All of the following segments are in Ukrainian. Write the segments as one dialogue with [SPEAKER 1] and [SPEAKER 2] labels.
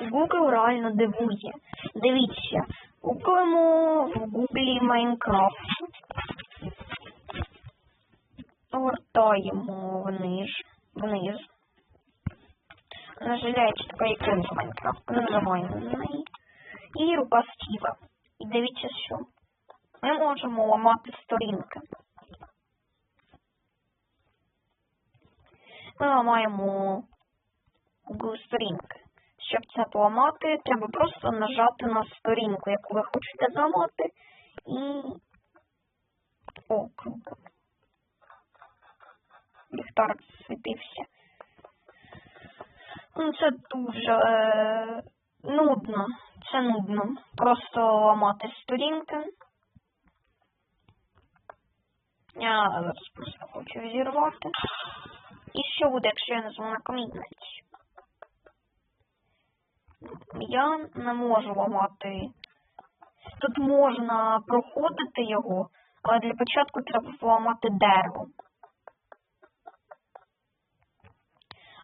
[SPEAKER 1] Google реально дивує. Дивіться, гуглимо в Google Майнкрафт. Гортаємо вниз. вниз. Наживляється така іконка Майнкрафт. Нажимаємо на неї. І рука Стіва. І дивіться, що. Ми можемо ламати сторінки. Ми ламаємо Google сторінки. Щоб це поламати, треба просто нажати на сторінку, яку ви хочете зламати, і О, круто. Ліхтарик засвітився. Ну, це дуже е, нудно. Це нудно. Просто ламати сторінки. Я зараз просто хочу зірвати. І що буде, якщо я нажму на комітниць? Я не можу ламати. Тут можна проходити його, але для початку треба поламати дерево.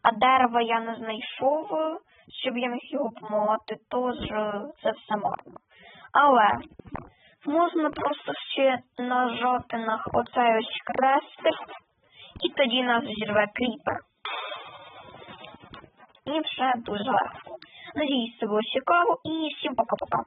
[SPEAKER 1] А дерева я не знайшов, щоб я міг його поламати, тож це все марно. Але можна просто ще нажати на оцей ось хрестик, і тоді нас зірве кріпер. І все дуже легко. Надіюсь, це було цікаво і всім пока-пока.